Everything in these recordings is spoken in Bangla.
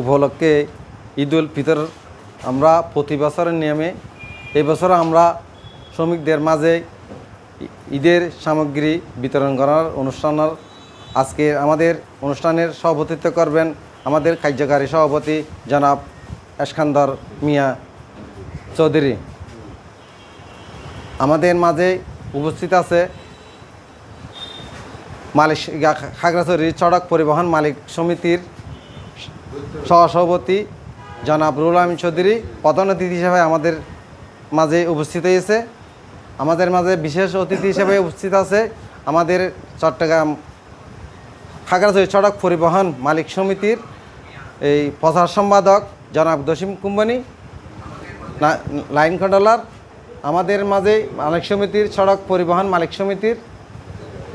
উপলক্ষে ঈদ উল ফিতর আমরা প্রতি বছরের নিয়মে এবছর আমরা শ্রমিকদের মাঝে ঈদের সামগ্রী বিতরণ করার অনুষ্ঠানের আজকে আমাদের অনুষ্ঠানের সভাপতিত্ব করবেন আমাদের কার্যকারী সভাপতি জনাব এসখান্দর মিয়া চৌধুরী। আমাদের মাঝে উপস্থিত আছে মালিক খাগড়াছড়ি সড়ক পরিবহন মালিক সমিতির সহসভাপতি জনাব রুল আমিন চৌধুরী প্রধান অতিথি হিসেবে আমাদের মাঝে উপস্থিত হয়েছে। আমাদের মাঝে বিশেষ অতিথি হিসেবে উপস্থিত আছে আমাদের চট্টগ্রাম খাগড়াছড়ি সড়ক পরিবহন মালিক সমিতির এই প্রচার সম্পাদক জনাব দসিম কুম্বানি লাইন কন্ট্রোলার, আমাদের মাঝে মালিক সমিতির সড়ক পরিবহন মালিক সমিতির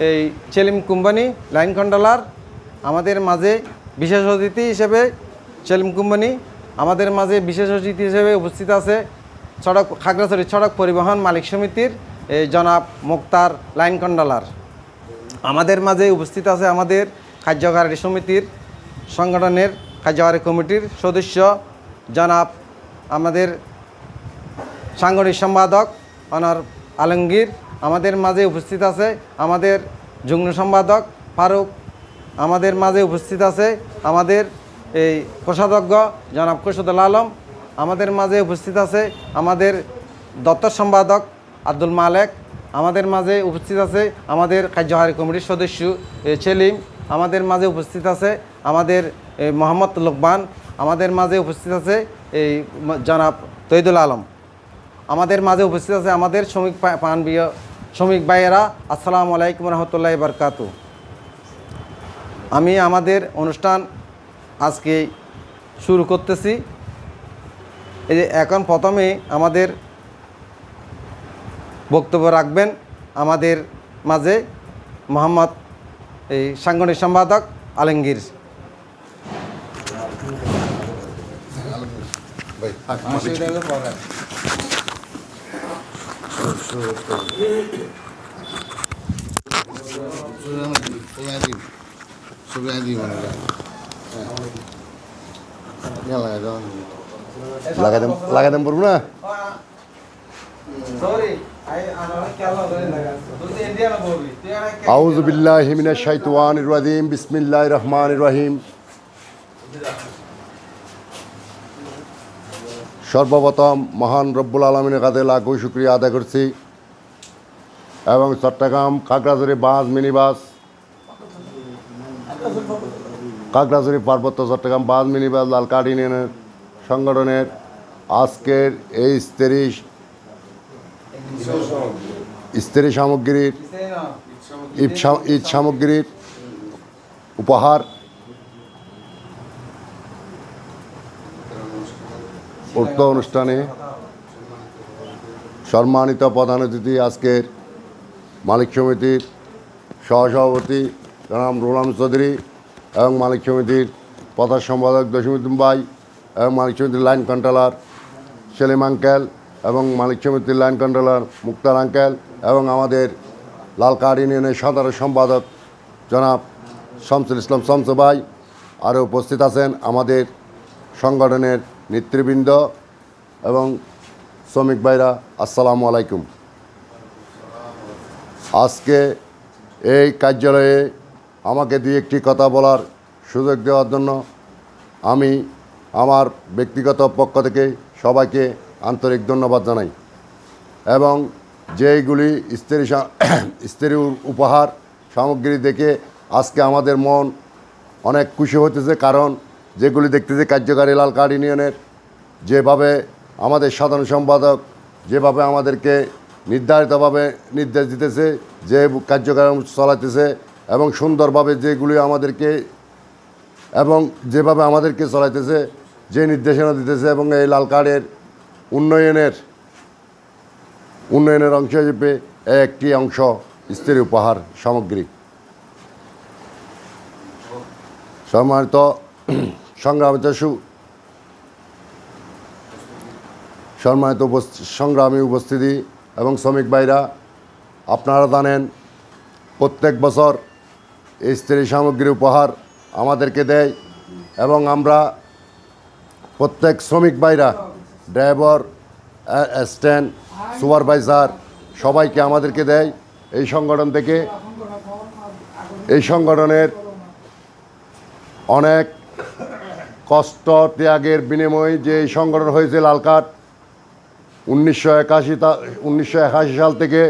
এই চেলিম কোম্পানি লাইন কন্ট্রোলার, আমাদের মাঝে বিশেষ অতিথি হিসেবে চেলিম কোম্পানি আমাদের মাঝে বিশেষ অতিথি হিসেবে উপস্থিত আছে। সড়ক, খাগড়াছড়ি সড়ক পরিবহন মালিক সমিতির এই জনাব মুক্তার লাইন কন্ডালার আমাদের মাঝে উপস্থিত আছে আমাদের কার্যকারী সমিতির, সংগঠনের কার্যকারী কমিটির সদস্য জনাব আমাদের সাংগঠনিক সম্পাদক অনার আলমগীর। আমাদের মাঝে উপস্থিত আছে আমাদের যুগ্ম সম্পাদক ফারুক। আমাদের মাঝে উপস্থিত আছে আমাদের এই কোষাধ্যক্ষ জনাব কোষাদুল আলম আমাদের মাঝে উপস্থিত আছে, আমাদের দত্ত সম্পাদক আব্দুল মালেক আমাদের মাঝে উপস্থিত আছে, আমাদের কার্যকারী কমিটির সদস্য সেলিম আমাদের মাঝে উপস্থিত আছে, আমাদের মোহাম্মদ লোকমান আমাদের মাঝে উপস্থিত আছে, এই জনাব তৈদুল আলম আমাদের মাঝে উপস্থিত আছে আমাদের শ্রমিক পানবীয় শ্রমিক ভাইয়েরা, আসসালামু আলাইকুম রহমতুল্লাহ বারকাতু আমি আমাদের অনুষ্ঠান আজকে শুরু করতেছি। এই যে এখন প্রথমে আমাদের বক্তব্য রাখবেন আমাদের মাঝে মোহাম্মদ এই সাংগঠনিক সম্পাদক আলমগীর। না? আউযু বিল্লাহি মিনাশ শাইতানির রাজিম বিসমিল্লাহির রহমানির রহিম সর্বপ্রথম মহান রব্বুল আলমিনের কাছে লাখো শুক্রিয়া আদায় করছি। এবং Chattogram Khagrachari bus mini bus Khagrachari পার্বত্য চট্টগ্রাম বাস মিনি বাস লাল কার্ড ইউনিয়নের সংগঠনের আজকের এই স্ত্রী স্ত্রী সামগ্রীর ঈদ সামগ্রীর উপহার উক্ত অনুষ্ঠানে সম্মানিত প্রধান অতিথি আজকের মালিক সমিতির সহসভাপতি জনাব রুলাম চৌধুরী এবং মালিক সমিতির প্রধান সম্পাদক দশমুদ্দিন ভাই এবং মালিক সমিতির লাইন কন্ট্রোলার সেলিম আঙ্কেল এবং মালিক সমিতির লাইন কন্ট্রোলার মুক্তার আঙ্কেল এবং আমাদের লাল কার্ড ইউনিয়নের সাধারণ সম্পাদক জনাব শামসুল ইসলাম শামসু ভাই আরও উপস্থিত আছেন আমাদের সংগঠনের নেতৃবৃন্দ এবং শ্রমিক ভাইরা, আসসালামু আলাইকুম। আজকে এই কার্যালয়ে আমাকে দিয়ে একটি কথা বলার সুযোগ দেওয়ার জন্য আমি আমার ব্যক্তিগত পক্ষ থেকে সবাইকে আন্তরিক ধন্যবাদ জানাই। এবং যেইগুলি স্ত্রী স্ত্রী উপহার সামগ্রী দেখে আজকে আমাদের মন অনেক খুশি হতেছে কারণ যেগুলি দেখতেছে কার্যকারী লাল কার্ড ইউনিয়নের, যেভাবে আমাদের সাধারণ সম্পাদক যেভাবে আমাদেরকে নির্ধারিতভাবে নির্দেশ দিতেছে, যে কার্যক্রম চালাতেছে এবং সুন্দরভাবে যেগুলি আমাদেরকে এবং যেভাবে আমাদেরকে চলাইতেছে, যে নির্দেশনা দিতেছে এবং এই লাল কার্ডের উন্নয়নের উন্নয়নের অংশ হিসেবে একটি অংশ স্ত্রী উপহার সামগ্রী। সম্মানিত সংগ্রামিত সু, সম্মানিত সংগ্রামী উপস্থিতি এবং শ্রমিক ভাইরা, আপনারা জানেন প্রত্যেক বছর স্ত্রী সামগ্রী উপহার আমাদেরকে দেয় এবং আমরা প্রত্যেক শ্রমিক ভাইরা, ড্রাইভার স্ট্যান্ড, সুপারভাইজার সবাইকে আমাদেরকে দেয়। এই সংগঠন থেকে এই সংগঠনের অনেক কষ্ট ত্যাগের বিনিময়ে যে এই সংগঠন হয়েছে লালকাট, উনিশশো একাশি উনিশশো একাশি সাল থেকে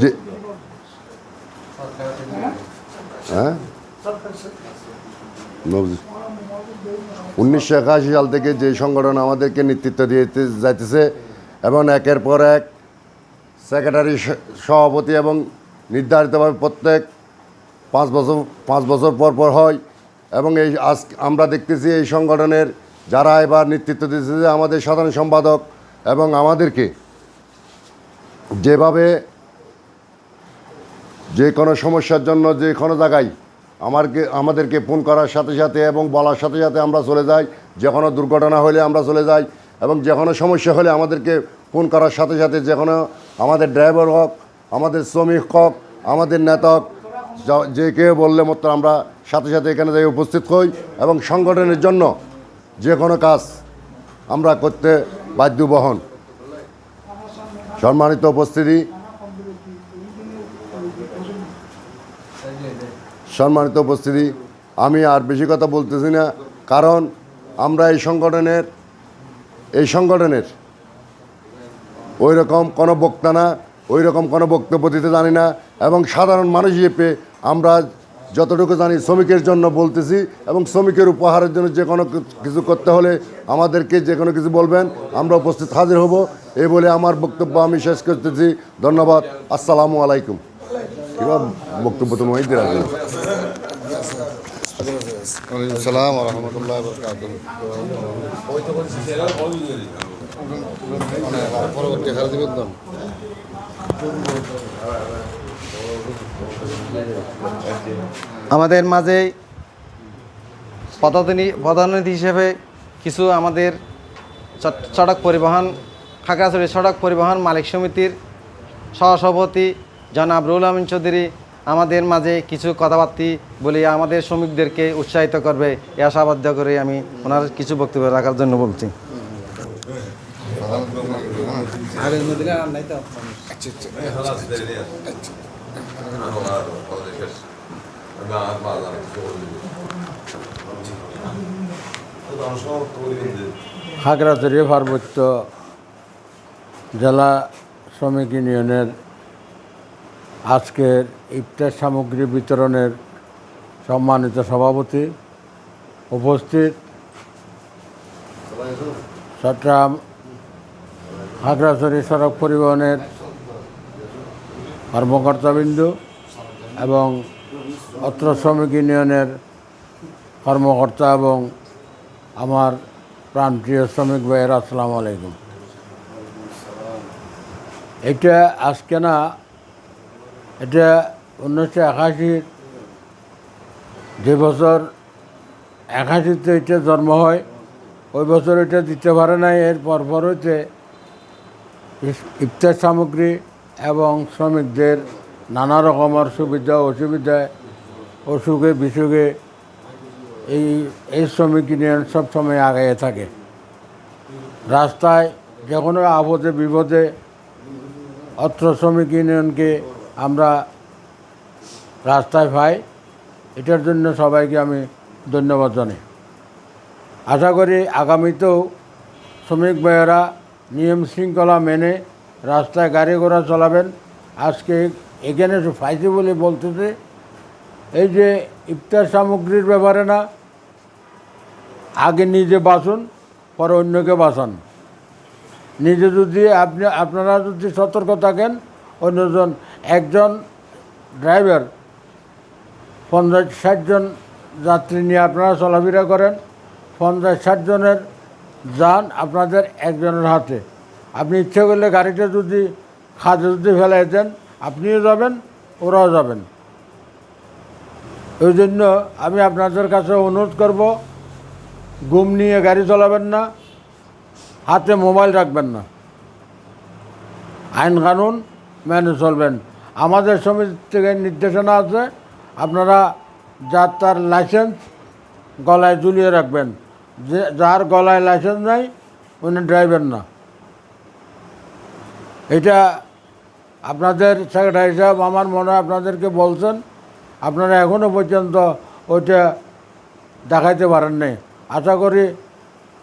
যে হ্যাঁ? উনিশশো একাশি সাল থেকে যে সংগঠন আমাদেরকে নেতৃত্ব দিয়ে যাইতেছে, এবং একের পর এক সেক্রেটারি সভাপতি এবং নির্ধারিতভাবে প্রত্যেক পাঁচ বছর পাঁচ বছর পর পর হয়, এবং এই আজ, আমরা দেখতেছি এই সংগঠনের যারা এবার নেতৃত্ব দিতেছে আমাদের সাধারণ সম্পাদক এবং আমাদেরকে যেভাবে যে কোনো সমস্যার জন্য যে কোনো জায়গায় আমারকে, আমাদেরকে ফোন করার সাথে সাথে এবং বলার সাথে সাথে আমরা চলে যাই। যে কোনো দুর্ঘটনা হলে আমরা চলে যাই এবং যে কোনো সমস্যা হলে আমাদেরকে ফোন করার সাথে সাথে যে কোনো আমাদের ড্রাইভার হোক, আমাদের শ্রমিক হোক, আমাদের নেতক যে কেউ বললে মতো আমরা সাথে সাথে এখানে যাই উপস্থিত হই এবং সংগঠনের জন্য যে কোনো কাজ আমরা করতে বাধ্য বহন সম্মানিত উপস্থিতি সম্মানিত উপস্থিতি, আমি আর বেশি কথা বলতেছি না, কারণ আমরা এই সংগঠনের এই সংগঠনের ওই রকম কোনো বক্তা না ওই রকম কোনো বক্তব্য দিতে জানি না এবং সাধারণ মানুষ হিসেবে আমরা যতটুকু জানি শ্রমিকের জন্য বলতেছি এবং শ্রমিকের উপহারের জন্য যে কোনো কিছু করতে হলে আমাদেরকে যে কোনো কিছু বলবেন, আমরা উপস্থিত হাজির হব। এই বলে আমার বক্তব্য আমি শেষ করতেছি। ধন্যবাদ। আসসালামু আলাইকুম। কিংবা বক্তব্য তো মহিদির আছে সালাম রহমতুল্লাহ পরবর্তী খেলা দিবেন তো আমাদের মাঝে পদাধিনী পদাধিনী হিসেবে কিছু আমাদের সড়ক পরিবহন খাগড়াছড়ি সড়ক পরিবহন মালিক সমিতির সহসভাপতি জনাব রুল আমিন চৌধুরী আমাদের মাঝে কিছু কথাবার্তি বলে আমাদের শ্রমিকদেরকে উৎসাহিত করবে। এ আশাবাদ্য করে আমি ওনার কিছু বক্তব্য রাখার জন্য বলছি। খাগড়াছড়ি পার্বত্য জেলা শ্রমিক ইউনিয়নের আজকের ইফতার সামগ্রী বিতরণের সম্মানিত সভাপতি উপস্থিত চট্টগ্রাম খাগড়াছড়ি সড়ক পরিবহনের কর্মকর্তাবৃন্দ এবং অত্র শ্রমিক ইউনিয়নের কর্মকর্তা এবং আমার প্রাণপ্রিয় শ্রমিক ভাইয়ের, আসসালামু আলাইকুম। এটা আজকে না এটা উনিশশো একাশির যে বছর একাশিতে এটা জন্ম হয়, ওই বছর এটা দিতে পারে নাই এর পরপর হইতে ইফতার সামগ্রী এবং শ্রমিকদের নানা রকমের সুবিধা অসুবিধায় অসুখে বিসুখে এই এই শ্রমিক ইউনিয়ন সবসময় আগাইয়ে থাকে। রাস্তায় যে কোনো আপদে বিপদে অত্র শ্রমিক ইউনিয়নকে আমরা রাস্তায় পাই এটার জন্য সবাইকে আমি ধন্যবাদ জানাই। আশা করি আগামীতেও শ্রমিক ভাইয়েরা নিয়ম শৃঙ্খলা মেনে রাস্তায় গাড়ি ঘোড়া চালাবেন। আজকে এখানে ফাইছে বলে বলতেছে, এই যে ইফতার সামগ্রীর ব্যাপারে না, আগে নিজে বাঁচুন, পরে অন্যকে বাঁচান। নিজে যদি আপনি, আপনারা যদি সতর্ক থাকেন অন্যজন একজন ড্রাইভার, পঞ্চাশ ষাটজন যাত্রী নিয়ে আপনারা চলাফেরা করেন, পঞ্চাশ ষাটজনের যান আপনাদের একজনের হাতে। আপনি ইচ্ছে করলে গাড়িটা যদি খাদে যদি ফেলাই দেন, আপনিও যাবেন, ওরাও যাবেন। ওই জন্য আমি আপনাদের কাছে অনুরোধ করব, ঘুম নিয়ে গাড়ি চালাবেন না, হাতে মোবাইল রাখবেন না। আইন কানুন মেনে চলবেন। আমাদের সমিতি থেকে নির্দেশনা আছে, আপনারা যার তার লাইসেন্স গলায় ঝুলিয়ে রাখবেন। যে, যার গলায় লাইসেন্স নাই, উনি ড্রাইভার না। এটা আপনাদের সেক্রেটারি সাহেব আমার মনে হয় আপনাদেরকে বলছেন। আপনারা এখনও পর্যন্ত ওইটা দেখাইতে পারেন নাই আশা করি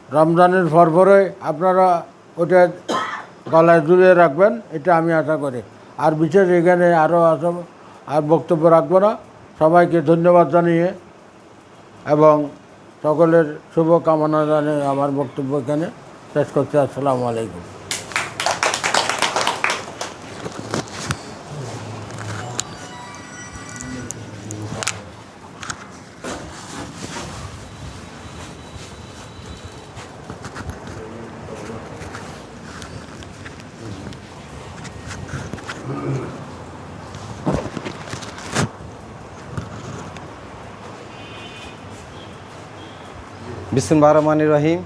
রমজানের পরপরে আপনারা ওটা গলায় ঝুলিয়ে রাখবেন, এটা আমি আশা করি। আর বিশেষ এখানে আরও আসব আর বক্তব্য রাখব না। সবাইকে ধন্যবাদ জানিয়ে এবং সকলের শুভকামনা জানিয়ে আমার বক্তব্য এখানে শেষ করছি। আসসালামু আলাইকুম। বিসমুল্লাহ রহমান রহিম।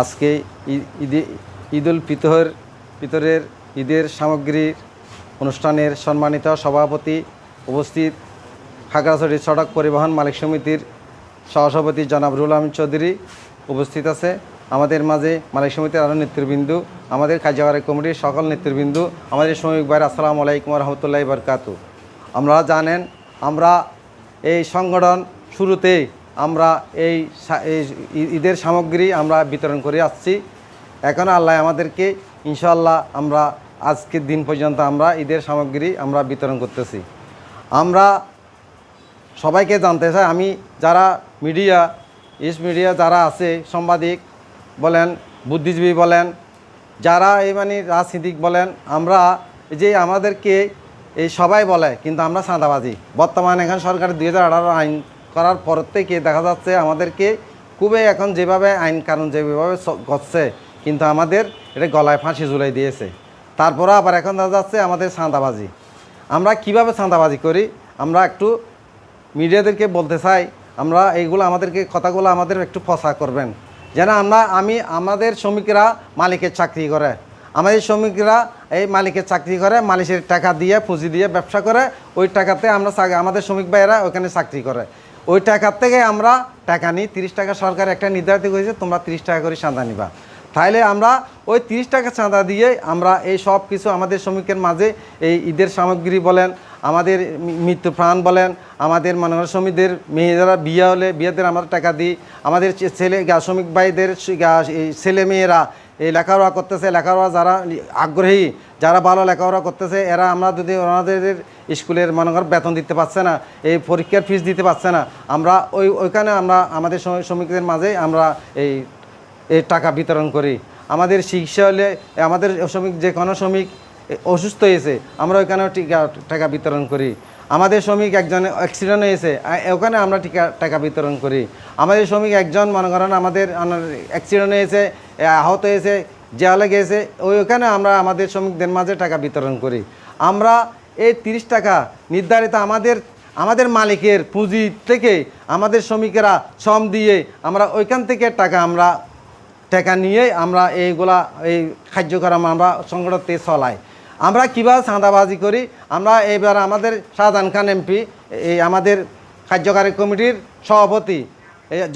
আজকে ঈদে ঈদ উল ফিতর ফিতরের ঈদের সামগ্রীর অনুষ্ঠানের সম্মানিত সভাপতি উপস্থিত খাগড়াছড়ি সড়ক পরিবহন মালিক সমিতির সহসভাপতি জনাব রুল আহমেদ চৌধুরী উপস্থিত আছে। আমাদের মাঝে মালিক সমিতির আরও নেতৃবৃন্দু, আমাদের কার্যকরী কমিটির সকল নেতৃবৃন্দু, আমাদের শ্রমিক ভাই আসসালামু আলাইকুম রহমতুল্লাহ বরকাতু আমরা জানেন, আমরা এই সংগঠন শুরুতে আমরা এই ঈদের সামগ্রী আমরা বিতরণ করে আসছি। এখন আল্লাহ আমাদেরকে ইনশাল্লাহ আমরা আজকের দিন পর্যন্ত আমরা ঈদের সামগ্রী আমরা বিতরণ করতেছি। আমরা সবাইকে জানতে চাই, আমি যারা মিডিয়া, ইস মিডিয়া যারা আছে, সাংবাদিক বলেন, বুদ্ধিজীবী বলেন, যারা এই মানে রাজনীতিক বলেন, আমরা যে আমাদেরকে এই সবাই বলে, কিন্তু আমরা চাঁদাবাজি। বর্তমানে এখন সরকার দুই হাজার আঠারো আইন করার পর থেকে দেখা যাচ্ছে আমাদেরকে খুবই এখন যেভাবে আইন কানুন যেভাবে গচ্ছে কিন্তু আমাদের এটা গলায় ফাঁসি ঝুলাই দিয়েছে। তারপরে আবার এখন দেখা যাচ্ছে আমাদের চাঁদাবাজি। আমরা কীভাবে চাঁদাবাজি করি? আমরা একটু মিডিয়াদেরকে বলতে চাই, আমরা এইগুলো আমাদেরকে কথাগুলো আমাদের একটু ফসা করবেন। যেন আমরা, আমি, আমাদের শ্রমিকরা মালিকের চাকরি করে। আমাদের শ্রমিকরা এই মালিকের চাকরি করে মালিকের টাকা দিয়ে, পুঁজি দিয়ে ব্যবসা করে, ওই টাকাতে আমরা আমাদের শ্রমিক ভাইয়েরা ওখানে চাকরি করে। ওই টাকার থেকে আমরা টাকা নিই। তিরিশ টাকা সরকার একটা নির্ধারিত করেছে তোমরা তিরিশ টাকা করে চাঁদা নিবা। তাইলে আমরা ওই তিরিশ টাকা চাঁদা দিয়ে আমরা এই সব কিছু আমাদের শ্রমিকের মাঝে এই ঈদের সামগ্রী বলেন, আমাদের মৃত্যু প্রাণ বলেন, আমাদের মনে করেন শ্রমিকদের, মেয়েরা বিয়ে হলে বিয়েদের আমরা টাকা দিই, আমাদের ছেলে শ্রমিক ভাইদের ছেলে মেয়েরা এই লেখাপড়া করতেছে, লেখাপড়া যারা আগ্রহী, যারা ভালো লেখাপড়া করতেছে, এরা আমরা যদি ওনাদের স্কুলের মনে করেন বেতন দিতে পারছে না, এই পরীক্ষার ফিস দিতে পারছে না, আমরা ওই, ওইখানে আমরা আমাদের শ্রমিকদের মাঝে আমরা এই এই টাকা বিতরণ করি। আমাদের চিকিৎসা হলে আমাদের শ্রমিক যে কোনো শ্রমিক অসুস্থ হয়েছে, আমরা ওইখানেও টিকা, টাকা বিতরণ করি। আমাদের শ্রমিক একজন অ্যাক্সিডেন্ট হয়েছে ওখানে আমরা টিকা, টাকা বিতরণ করি। আমাদের শ্রমিক একজন, মনে করেন আমাদের অ্যাক্সিডেন্ট হয়েছে আহত হয়েছে, জেলে গেছে, ওই ওখানে আমরা আমাদের শ্রমিকদের মাঝে টাকা বিতরণ করি। আমরা এই তিরিশ টাকা নির্ধারিত আমাদের আমাদের মালিকের পুঁজি থেকে আমাদের শ্রমিকেরা শ্রম দিয়ে আমরা ওইখান থেকে টাকা আমরা, টাকা নিয়ে আমরা এইগুলা, এই কার্যক্রম আমরা সংগঠনতে চলাই। আমরা কীভাবে চাঁদাবাজি করি? আমরা এবার আমাদের শাহজাহান খান এমপি, এই আমাদের কার্যকারী কমিটির সভাপতি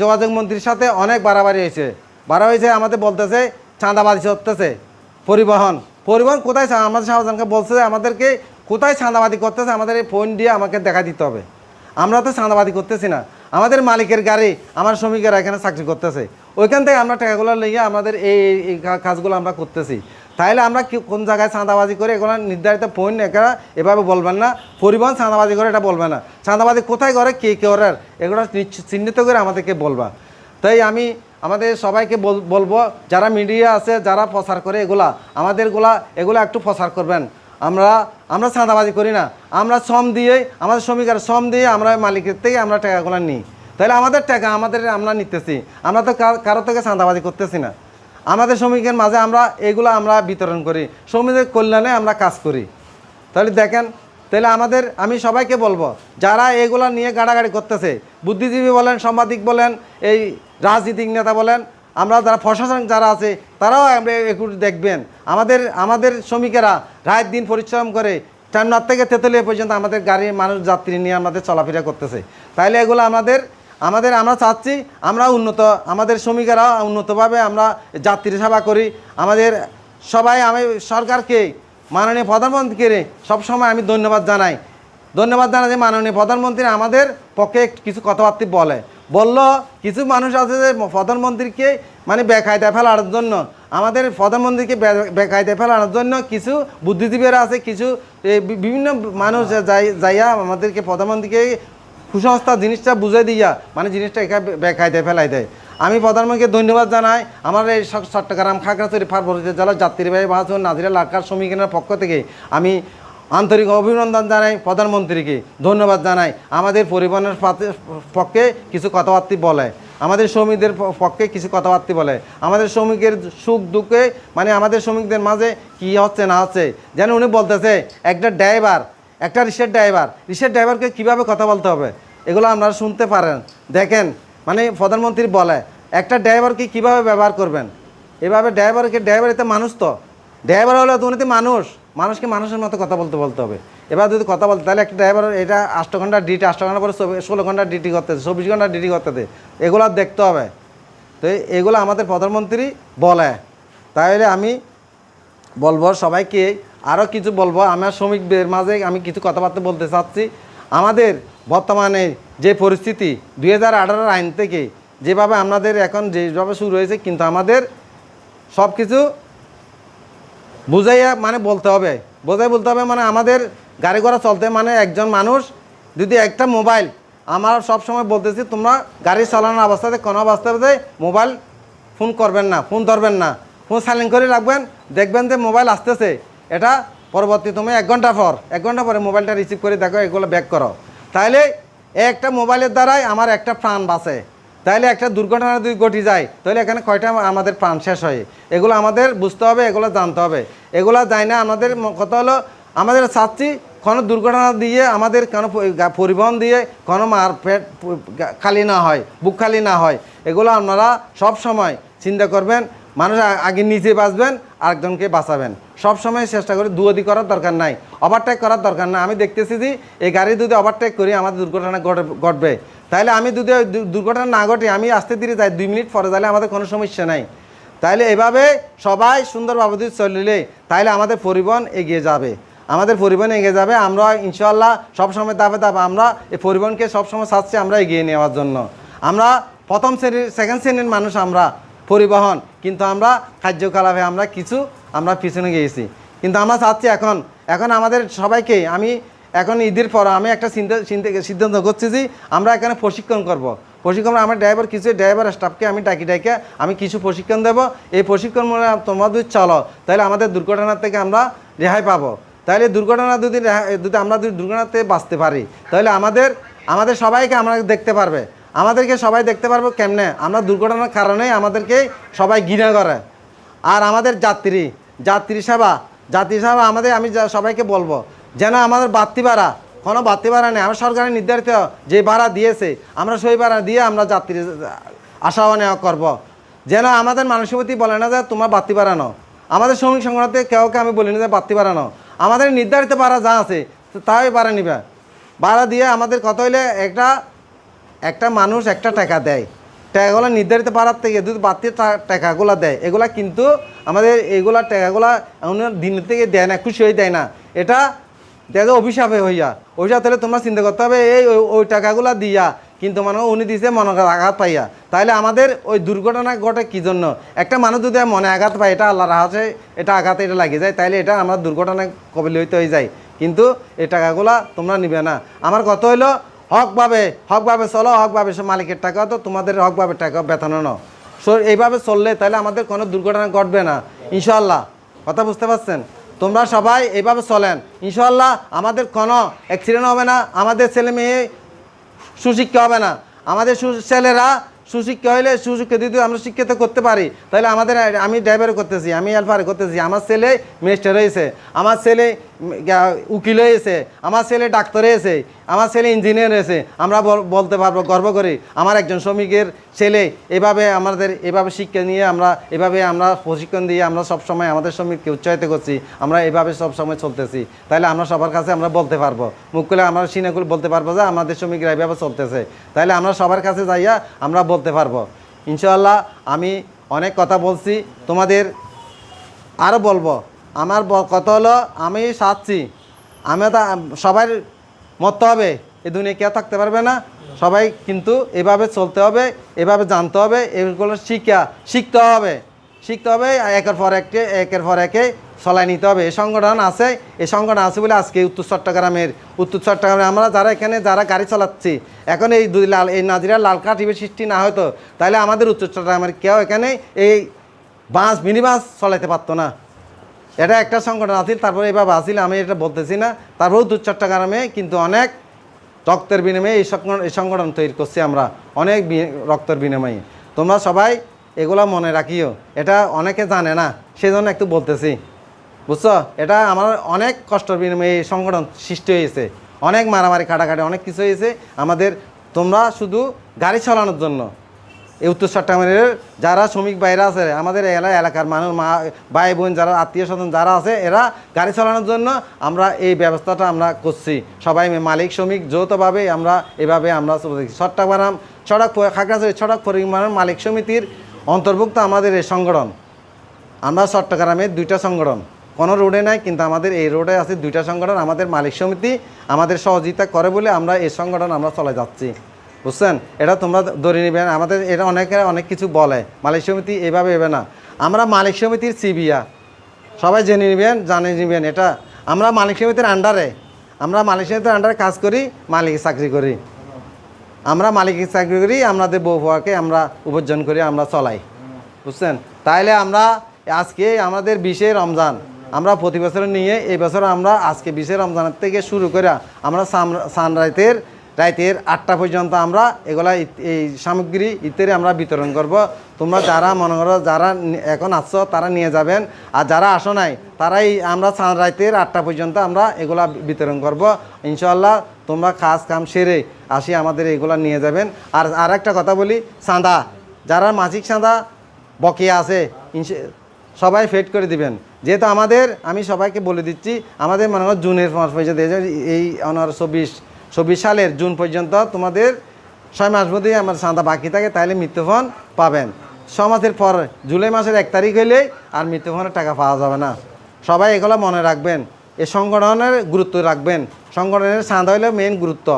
যোগাযোগ মন্ত্রীর সাথে অনেক বাড়াবাড়ি হয়েছে। বাড়া হয়েছে আমাদের বলতেছে, চাঁদাবাজি করতেছে পরিবহন পরিবহন কোথায় আমাদের শাহজাহানকে বলছে আমাদেরকে কোথায় চাঁদাবাদি করতেছে, আমাদের এই ফোন দিয়ে আমাকে দেখা দিতে হবে। আমরা তো চাঁদাবাদি করতেছি না। আমাদের মালিকের গাড়ি, আমার শ্রমিকেরা এখানে চাকরি করতেছে। ওইখান থেকে আমরা টাকাগুলো নিয়ে আমাদের এই কাজগুলো আমরা করতেছি। তাইলে আমরা কোন জায়গায় চাঁদাবাজি করে? এগুলো নির্ধারিত পয়েন্ট এখানে এভাবে বলবেন না। পরিবহন চাঁদাবাজি করে এটা বলবে না। চাঁদাবাজি কোথায় করে? কে কে করে এগুলো চিহ্নিত করে আমাদেরকে বলবা। তাই আমি আমাদের সবাইকে বল- বলব, যারা মিডিয়া আছে, যারা প্রচার করে এগুলা, আমাদেরগুলা, এগুলা একটু প্রচার করবেন। আমরা আমরা চাঁদাবাজি করি না। আমরা শ্রম দিয়ে, আমাদের শ্রমিকের শ্রম দিয়ে আমরা মালিকের থেকে আমরা টাকাগুলো নিই। তাহলে আমাদের টাকা আমাদের আমরা নিতেছি। আমরা তো কারও থেকে চাঁদাবাজি করতেছি না। আমাদের শ্রমিকের মাঝে আমরা এগুলো আমরা বিতরণ করি। শ্রমিকদের কল্যাণে আমরা কাজ করি। তাহলে দেখেন, তাহলে আমাদের, আমি সবাইকে বলব, যারা এগুলা নিয়ে গাড়াগাড়ি করতেছে, বুদ্ধিজীবী বলেন, সাংবাদিক বলেন, এই রাজনীতিক নেতা বলেন, আমরা যারা প্রশাসন যারা আছে, তারাও আমরা একটু দেখবেন। আমাদের আমাদের শ্রমিকেরা রায়ের দিন পরিশ্রম করে টাইমনাথ থেকে তেতুলিয়া পর্যন্ত আমাদের গাড়ির মানুষ, যাত্রী নিয়ে আমাদের চলাফেরা করতেছে। তাইলে এগুলো আমাদের আমাদের আমরা চাচ্ছি, আমরা উন্নত, আমাদের শ্রমিকেরা উন্নতভাবে আমরা যাত্রী সেবা করি। আমাদের সবাই আমি, সরকারকে, মাননীয় প্রধানমন্ত্রীকে সবসময় আমি ধন্যবাদ জানাই। ধন্যবাদ জানাই যে মাননীয় প্রধানমন্ত্রী আমাদের পক্ষে কিছু কথাবার্তা বলে। বলল, কিছু মানুষ আছে যে প্রধানমন্ত্রীকে মানে বেকায়দায় ফেলার জন্য। আমাদের প্রধানমন্ত্রীকে বেকায়দায় ফেলার জন্য কিছু বুদ্ধিজীবীরা আছে, কিছু বিভিন্ন মানুষ যাই, যাইয়া আমাদেরকে প্রধানমন্ত্রীকে কুসংস্কার জিনিসটা বুঝে দিয়া মানে জিনিসটা একা বেকায়দায় ফেলাই দেয়। আমি প্রধানমন্ত্রীকে ধন্যবাদ জানাই, আমার এই চট্টগ্রাম খাগড়াছড়ি ফারবরিতে জেলার যাত্রীবাহী বাস ও নাজিরা লাকার শ্রমিকের পক্ষ থেকে আমি আন্তরিক অভিনন্দন জানাই প্রধানমন্ত্রীকে। ধন্যবাদ জানাই। আমাদের পরিবহনের পক্ষে কিছু কথাবার্তা বলে। আমাদের শ্রমিকদের পক্ষে কিছু কথাবার্তা বলে। আমাদের শ্রমিকের সুখ দুঃখে মানে আমাদের শ্রমিকদের মাঝে কি হচ্ছে না হচ্ছে, যেন উনি বলতেছে, একটা ড্রাইভার একটা রিক্সার ড্রাইভার, রিক্সার ড্রাইভারকে কীভাবে কথা বলতে হবে? এগুলো আপনারা শুনতে পারেন। দেখেন মানে প্রধানমন্ত্রী বলে, একটা ড্রাইভারকে কীভাবে ব্যবহার করবেন? এভাবে ড্রাইভারকে, ড্রাইভার এতে মানুষ তো। ড্রাইভার হলে তো মানুষ। মানুষকে মানুষের মতো কথা বলতে বলতে হবে। এবার যদি কথা বলতে, তাহলে একটা ড্রাইভার, এটা আষ্ট ঘণ্টা ডিউটি, আষ্ট ঘণ্টা পরে ষোলো ঘণ্টা ডিউটি করতে চব্বিশ ঘণ্টা ডিউটি করতে এগুলো দেখতে হবে। তো এগুলো আমাদের প্রধানমন্ত্রী বলে। তাহলে আমি বলব সবাইকে আরও কিছু বলব। আমার শ্রমিকদের মাঝে আমি কিছু কথাবার্তা বলতে চাচ্ছি। আমাদের বর্তমানে যে পরিস্থিতি, দুই হাজার আইন থেকে যেভাবে আমাদের এখন যেভাবে শুরু হয়েছে, কিন্তু আমাদের সব কিছু বুঝাইয়া মানে বলতে হবে। বোঝাই বলতে হবে মানে আমাদের গাড়ি ঘোড়া চলতে মানে একজন মানুষ যদি একটা মোবাইল, আমার সব সময় বলতেছি, তোমরা গাড়ি চালানোর অবস্থাতে কোনো অবস্থাতে মোবাইল ফোন করবেন না, ফোন ধরবেন না। ফোন সাইলেন্ট করে রাখবেন, দেখবেন যে মোবাইল আসতেছে। এটা পরবর্তী তুমি এক ঘণ্টা পর, এক ঘণ্টা পরে মোবাইলটা রিসিভ করে দেখো, এগুলো ব্যাক করো। এই একটা মোবাইলের দ্বারাই আমার একটা প্রাণ বাঁচে। তাহলে একটা দুর্ঘটনা যদি ঘটে যায় তাহলে এখানে কয়টা আমাদের প্রাণ শেষ হয়? এগুলো আমাদের বুঝতে হবে, এগুলো জানতে হবে। এগুলো যায় না আমাদের কথা হলো, আমাদের চাচ্ছি কোনো দুর্ঘটনা দিয়ে আমাদের কোনো পরিবহন দিয়ে কোনো মার পেট খালি না হয়, বুক খালি না হয়। এগুলো আপনারা সব সময় চিন্তা করবেন, মানুষ আগে নিজে বাঁচবেন আরেকজনকে বাঁচাবেন। সব সময় চেষ্টা করে দুয়দি করার দরকার নাই। ওভারটেক করার দরকার নাই। আমি দেখতেছি যে এই গাড়ি যদি ওভারটেক করি, আমাদের দুর্ঘটনা ঘটে- ঘটবে। তাহলে আমি যদি দুর্ঘটনা না ঘটে, আমি আস্তে ধীরে যাই, দুই মিনিট পরে যাইলে আমাদের কোনো সমস্যা নাই। তাইলে এভাবে সবাই সুন্দরভাবে যদি চললে, তাইলে আমাদের পরিবহন এগিয়ে যাবে। আমাদের পরিবহন এগিয়ে যাবে। আমরা ইনশাল্লাহ সবসময় দাবে দাবে আমরা এই পরিবহনকে সবসময় চাচ্ছি আমরা এগিয়ে নেওয়ার জন্য। আমরা প্রথম শ্রেণির সেকেন্ড শ্রেণির মানুষ আমরা। পরিবহন। কিন্তু আমরা কার্যকলাপে আমরা কিছু আমরা পিছনে গিয়েছি। কিন্তু আমরা চাচ্ছি এখন এখন আমাদের সবাইকে আমি এখন ঈদের পর আমি একটা সিদ্ধান্ত করছি যে আমরা এখানে প্রশিক্ষণ করব। প্রশিক্ষণ আমার ড্রাইভার কিছু ড্রাইভার স্টাফকে আমি ডাকি ডাকে আমি কিছু প্রশিক্ষণ দেবো। এই প্রশিক্ষণ মনে তোমরা যদি চলো, তাহলে আমাদের দুর্ঘটনার থেকে আমরা রেহাই পাবো। তাহলে দুর্ঘটনা যদি যদি আমরা যদি দুর্ঘটনাতে বাঁচতে পারি, তাহলে আমাদের আমাদের সবাইকে আমরা দেখতে পারবে। আমাদেরকে সবাই দেখতে পারব কেমনে? আমরা দুর্ঘটনার কারণেই আমাদেরকে সবাই ঘৃণা করে। আর আমাদের যাত্রী যাত্রী সেবা যাত্রী সেবা আমাদের, আমি সবাইকে বলব, যেন আমাদের বাড়তি ভাড়া, কোনো বাড়তি ভাড়া নেই। আমরা সরকারের নির্ধারিত যে ভাড়া দিয়েছে, আমরা সেই ভাড়া দিয়ে আমরা যাত্রী আসা নেওয়া করব। যেন আমাদের মানুষের প্রতি বলে না যে তোমার বাড়তি বাড়ানো আমাদের শ্রমিক সংগঠনতে কেউকে আমি বলি না যে বাড়তি বাড়ানো আমাদের নির্ধারিত ভাড়া যা আছে তাই ভাড়া নিবে। ভাড়া দিয়ে আমাদের কত হইলে একটা একটা মানুষ একটা টাকা দেয়। টাকাগুলো নির্ধারিত পাড়ার থেকে যদি বাড়তি টাকাগুলো দেয়। এগুলা কিন্তু আমাদের এগুলা টাকাগুলা অন্য দিনের থেকে দেয় না, খুশি হয়ে দেয় না। এটা দেখো অভিশাপে হইয়া। অভিশাপ তাহলে তোমরা চিন্তা করতে হবে, এই ওই- টাকাগুলা দিয়া কিন্তু মানে উনি দিছে মনে আঘাত পাইয়া। তাহলে আমাদের ওই দুর্ঘটনা ঘটে কি জন্য? একটা মানুষ যদি মনে আঘাত পায়, এটা আল্লাহর হাতে এটা আঘাত এটা লাগে যায় তাইলে এটা আমার দুর্ঘটনায় কবলিত হয়ে যায় কিন্তু এই টাকাগুলা তোমরা নিবে না। আমার কত হইল হকভাবে হকভাবে চলো হকভাবে সে মালিকের টাকা, তো তোমাদের হকভাবে টাকা বেতনও নাও। সো এইভাবে চললে তাহলে আমাদের কোনো দুর্ঘটনা ঘটবে না। ইনশাল্লাহ কথা বুঝতে পারছেন? তোমরা সবাই এইভাবে চলেন। ইনশাল্লাহ আমাদের কোনো অ্যাক্সিডেন্ট হবে না। আমাদের ছেলে মেয়ে সুশিক্ষা হবে না। আমাদের ছেলেরা সুশিক্ষা হইলে সুশিক্ষা যদি আমরা শিক্ষিত করতে পারি। তাহলে আমাদের, আমি ড্রাইভার করতেছি, আমি হেল্পার করতেছি। আমার ছেলে মিনিস্টার হয়েছে আমার ছেলে উকিল হয়েছে আমার ছেলে ডাক্তার হয়েছে আমার ছেলে ইঞ্জিনিয়ার হয়েছে আমরা বল- বলতে পারব, গর্ব করি, আমার একজন শ্রমিকের ছেলে, এভাবে আমাদের, এভাবে শিক্ষা নিয়ে আমরা, এভাবে আমরা প্রশিক্ষণ দিয়ে আমরা সবসময় আমাদের শ্রমিককে উৎসাহিত করছি, আমরা এভাবে সবসময় চলতেছি। তাহলে আমরা সবার কাছে আমরা বলতে পারব, মুখ খুলে আমরা সিনেগুলো বলতে পারব যে আমাদের শ্রমিকরা এভাবে চলতেছে। তাহলে আমরা সবার কাছে যাইয়া আমরা বলতে পারব। ইনশাআল্লাহ আমি অনেক কথা বলছি, তোমাদের আরও বলব। আমার কথা হলো, আমি চাচ্ছি আমি তো সবাই মরতে হবে। এ দুনিয়া কেউ থাকতে পারবে না। সবাই কিন্তু এভাবে চলতে হবে, এভাবে জানতে হবে, এগুলো শিক্ষা, শিখতে হবে। শিখতে হবে, একের পর একে একের পর একে চলাই নিতে হবে। এই সংগঠন আছে, এই সংগঠন আছে বলে আজকে উত্তর চট্টগ্রামের উত্তর চট্টগ্রামে আমরা যারা এখানে যারা গাড়ি চালাচ্ছি, এখন এই দুই লাল এই নাজিরা লাল কাঠিবের সৃষ্টি না হতো তাহলে আমাদের উত্তর চট্টগ্রামের কেউ এখানে এই বাস মিনি বাস চলাইতে পারতো না। এটা একটা সংগঠন আছিল তারপরে এভাবে আসিল, আমি এটা বলতেছি না। তারপরেও দু চট্টগ্রামে কিন্তু অনেক রক্তের বিনিময়ে এই সংগঠন এই সংগঠন তৈরি করছি আমরা, অনেক রক্তের বিনিময়ে। তোমরা সবাই এগুলা মনে রাখিও, এটা অনেকে জানে না, সেজন্য একটু বলতেছি। বুঝছ? এটা আমার অনেক কষ্টের বিনিময়ে এই সংগঠন সৃষ্টি হয়েছে। অনেক মারামারি, কাটাকাটি, অনেক কিছু হয়েছে আমাদের, তোমরা শুধু গাড়ি চালানোর জন্য। এই উত্তর চট্টগ্রামের যারা শ্রমিক বাইরে আছে, আমাদের এলা এলাকার মানুষ, মা ভাই বোন যারা, আত্মীয় স্বজন যারা আছে, এরা গাড়ি চালানোর জন্য আমরা এই ব্যবস্থাটা আমরা করছি। সবাই মালিক, শ্রমিক যৌথভাবে আমরা এভাবে আমরা চট্টগ্রাম, সড়ক খাগড়াছড়ি, সড়ক পরিবহন মালিক সমিতির অন্তর্ভুক্ত আমাদের এই সংগঠন। আমরা চট্টগ্রামের দুইটা সংগঠন। কোনো রোডে নাই, কিন্তু আমাদের এই রোডে আছে দুইটা সংগঠন। আমাদের মালিক সমিতি আমাদের সহযোগিতা করে বলে আমরা এই সংগঠন আমরা চলে যাচ্ছি। বুঝছেন? এটা তোমরা ধরে নেবেন আমাদের এটা অনেকে অনেক কিছু বলে। মালিক সমিতি এভাবে এভাবে না। আমরা মালিক সমিতির সিবিয়া সবাই জেনে নেবেন, জানে নেবেন এটা। আমরা মালিক সমিতির আন্ডারে আমরা মালিক সমিতির আন্ডারে কাজ করি, মালিক চাকরি করি। আমরা মালিকের চাকরি করি, আমাদের বউ আমরা উপার্জন করি, আমরা চলাই। বুঝছেন? তাইলে আমরা আজকে আমাদের বিশে রমজান। আমরা প্রতি বছর নিয়ে এই বছর আমরা আজকে বিশে রমজানের থেকে শুরু করে আমরা সানরাইতের রাইতের আটটা পর্যন্ত আমরা এগুলা এই সামগ্রী ইত্যাদি আমরা বিতরণ করব। তোমরা যারা মনে করো যারা এখন আসছো তারা নিয়ে যাবেন। আর যারা আসো নাই, তারাই আমরা সানরাইতের আটটা পর্যন্ত আমরা এগুলা বিতরণ করব। ইনশাল্লাহ তোমরা কাজ কাম সেরে আসি আমাদের এগুলা নিয়ে যাবেন। আর আর একটা কথা বলি চাঁদা যারা মাসিক চাঁদা বকেয়া আছে সবাই ফেড করে দিবেন। যেহেতু আমাদের, আমি সবাইকে বলে দিচ্ছি, আমাদের মনে হয় জুনের মাস পর্যন্ত, এই যে এই অনার চব্বিশ চব্বিশ সালের জুন পর্যন্ত তোমাদের ছয় মাস মধ্যে আমার চাঁদা বাকি থাকে তাহলে মৃত্যুফোন পাবেন। ছ মাসের পর জুলাই মাসের এক তারিখ হইলেই আর মৃত্যুফোনের টাকা পাওয়া যাবে না। সবাই এগুলো মনে রাখবেন, এ সংগঠনের গুরুত্ব রাখবেন। সংগঠনের চাঁদা হইলে মেন গুরুত্ব।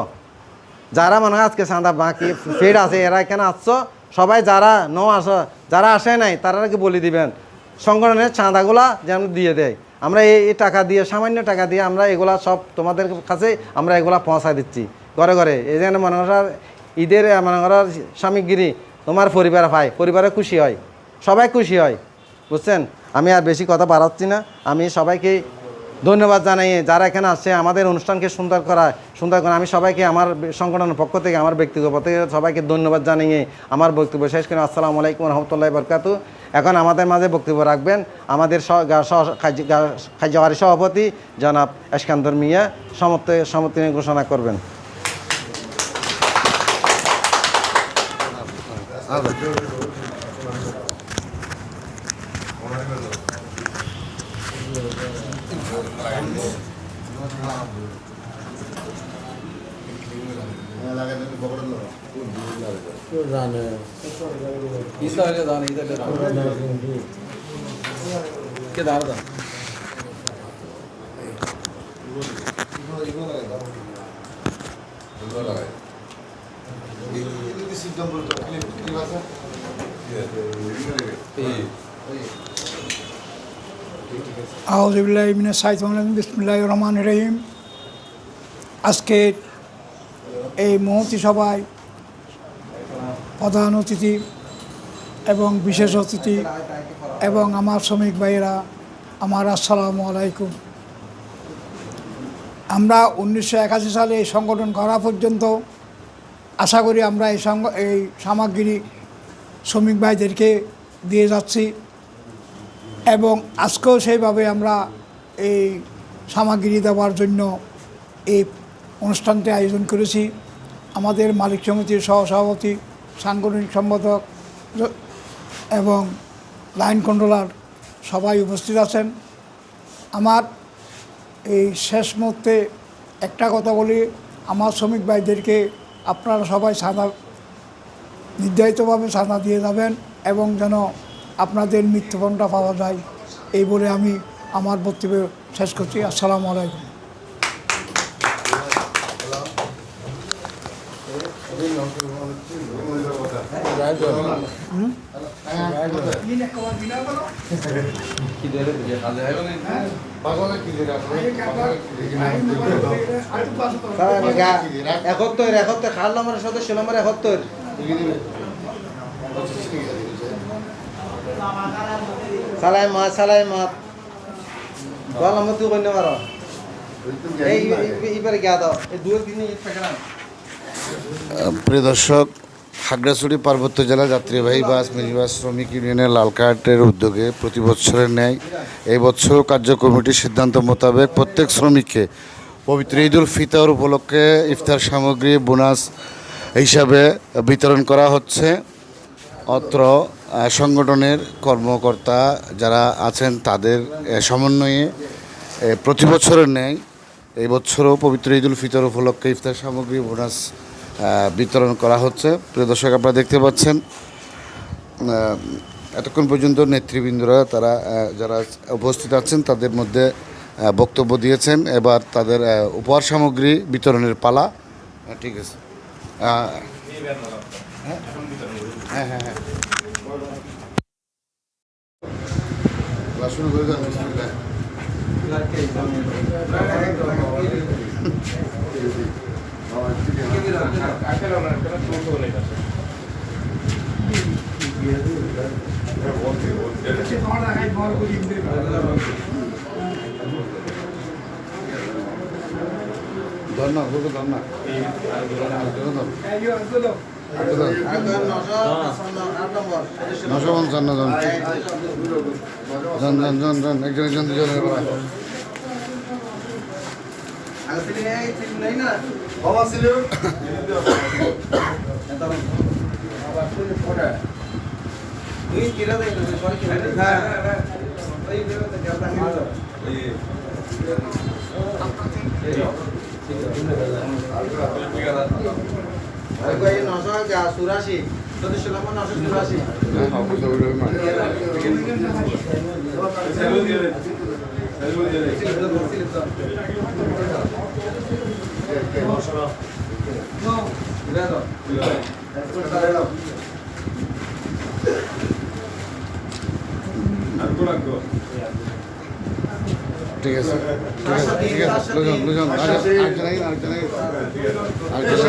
যারা মনে হয় আজকে চাঁদা বাকি ফেড আছে, এরা এখানে আসছো, সবাই যারা ন আসো, যারা আসে নাই তারাকে বলে দিবেন। সংগঠনের চাঁদাগুলা যেন দিয়ে দেয়। আমরা এই টাকা দিয়ে, সামান্য টাকা দিয়ে আমরা এগুলা সব তোমাদের কাছে আমরা এগুলা পৌঁছা দিচ্ছি, ঘরে ঘরে। এই যেন মনে করার ঈদের মনে করার সামগ্রী তোমার পরিবার পায় পরিবারে খুশি হয়, সবাই খুশি হয়, বুঝছেন? আমি আর বেশি কথা বাড়াচ্ছি না, আমি সবাইকে ধন্যবাদ জানাই। যারা এখানে আসছে, আমাদের অনুষ্ঠানকে সুন্দর করা সুন্দর করা। আমি সবাইকে আমার সংগঠনের পক্ষ থেকে, আমার ব্যক্তিগত থেকে সবাইকে ধন্যবাদ জানিয়ে আমার বক্তব্য শেষ করি। আসসালামু আলাইকুম রহমতুল্লাহ বরকাতু এখন আমাদের মাঝে বক্তব্য রাখবেন আমাদের খাদ্যবাড়ি সভাপতি জনাব এসকান্দর মিয়া। সমর্থ সমর্থন ঘোষণা করবেন। জানে বিসমুল্লাহ রহমান রহিম এই মহতি সভায় প্রধান অতিথি এবং বিশেষ অতিথি এবং আমার শ্রমিক ভাইয়েরা, আমার আসসালামু আলাইকুম। আমরা উনিশশো একাশি সালে এই সংগঠন করা পর্যন্ত আশা করি আমরা এই সঙ্গ এই সামগ্রী শ্রমিক ভাইদেরকে দিয়ে যাচ্ছি এবং আজকেও সেইভাবে আমরা এই সামগ্রী দেওয়ার জন্য এই অনুষ্ঠানটি আয়োজন করেছি। আমাদের মালিক সমিতির সহসভাপতি, সাংগঠনিক সম্পাদক এবং লাইন কন্ট্রোলার সবাই উপস্থিত আছেন। আমার এই শেষ মুহূর্তে একটা কথা বলি, আমার শ্রমিক ভাইদেরকে আপনারা সবাই সাদা, নির্ধারিতভাবে সাদা দিয়ে যাবেন এবং যেন আপনাদের মৃত্যুপণটা পাওয়া যায়, এই বলে আমি আমার বক্তব্য শেষ করছি। আসসালামু আলাইকুম। একাত্তর একাত্তর খাল নম্বরের সদস্য নম্বর একত্তর সালাই মাছ সালাই বল আমার তুই কইতে পারো এই গিয়া দাও এই দিন প্রিয় দর্শক খাগড়াছড়ি পার্বত্য জেলা যাত্রীবাহী বাস, মিনি বাস, শ্রমিক ইউনিয়নের লালকার্টের উদ্যোগে প্রতি বছরের ন্যায় এই বছর কার্য কমিটির সিদ্ধান্ত মোতাবেক প্রত্যেক শ্রমিককে পবিত্র ঈদ উল ফিতর উপলক্ষে ইফতার সামগ্রী, বোনাস হিসাবে বিতরণ করা হচ্ছে। অত্র সংগঠনের কর্মকর্তা যারা আছেন তাদের সমন্বয়ে প্রতি বছরের ন্যায় এই বছরও পবিত্র ঈদ উল ফিতর উপলক্ষে ইফতার সামগ্রী, বোনাস বিতরণ করা হচ্ছে। প্রিয় দর্শক, আপনারা দেখতে পাচ্ছেন এতক্ষণ পর্যন্ত নেতৃবৃন্দরা তারা যারা উপস্থিত আছেন, তাদের মধ্যে বক্তব্য দিয়েছেন। এবার তাদের উপহার সামগ্রী বিতরণের পালা। ঠিক আছে। হ্যাঁ হ্যাঁ হ্যাঁ। বিসমিল্লাহ। ধর না ওগুলো ধর না ওগুলো ধর। ওগুলো নশো পঞ্চান্ন জন জন জন জন জন একজন একজন দুজন এবার। চুরাশি। সদস্য নম্বর নশো চুরাশি। হ্যাঁ, মানে। ঠিক আছে ঠিক আছে বুঝুন বুঝুন আরেকজন আরেকজন আরেকজন আরেকজন